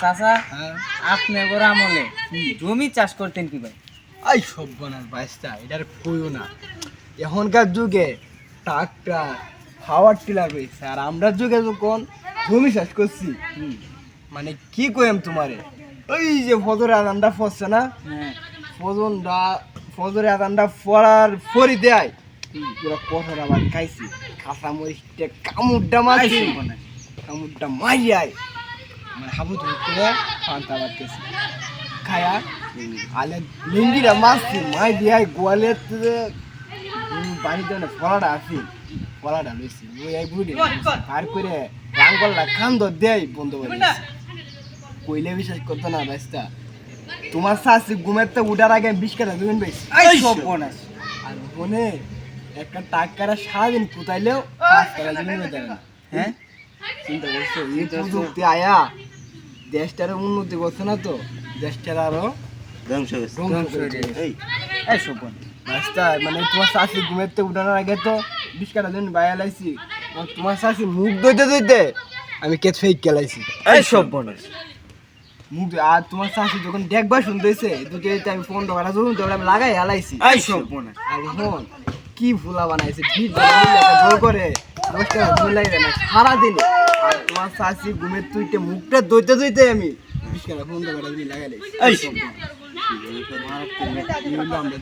চাচা আপনি ওর আমলে জমি চাষ করতেন কি ভাই? এই সব বানার বাইসটা এটার কইও না। এখনকার যুগে ট্রাক্টর পাওয়ার টিলার রয়েছে আর আমরা যুগে যখন জমি চাষ করছি মানে কি কইম তোমারে? ওই যে ফজরে আদানটা ফসছে না? হ্যাঁ। ফজনটা ফজরে আদানটা ফরার ফরি দেয়। পুরো কঠোর আবার খাইছি। কাঁচা মরিচটা কামুরটা মারছি। কামুরটা মাইয়াই মানে হাবু ধরতে পান্তা বাড়তেছি খায়া আলে লিঙ্গিটা মারছি মাই দিয়াই গোয়ালে বাড়িতে না ফলাটা আছে ফলাটা লইছি। ওই এক বুড়ি আর করে রাঙ্গলটা কান্দ দেয় বন্ধ করে। কইলে বিশ্বাস করতো না রাস্তা তোমার শাশি ঘুমের তো উঠার আগে বিশ কাটা দুদিন বেশি এই সব বোনাস আর মনে একটা টাকারা সারাদিন কোথাইলেও পাঁচ টাকা জমি না। হ্যাঁ? চিন্তা করছ? এই প্রযুক্তি আয়া। দেশটার উন্নতি করছে না তো? দেশটার আরও ধ্বংস মানে তোমার শাশি ঘুমের তো উঠানোর আগে তো বিশ কাটা জমি বাইয়া লাইছি। তোমার শাশি মুখ দইতে দইতে আমি কেত ফেক কেলাইছি। এই সব বোনাস মুখ আর তোমার শাশি যখন দেখবার শুনতেছে দুটো আমি ফোন ঢোকাটা যখন তখন আমি লাগাই হালাইছি। এই সব বোনাস আর এখন কি ফুলা বানাইছে ঠিক করে। দশ টাকা ঘুম লাগে না সারাদিনে। আর তোমার শাশি ঘুমের তুইতে মুখটা দইতে দইতে আমি বিশ কেনা ফোন এই। এই হলো আমরা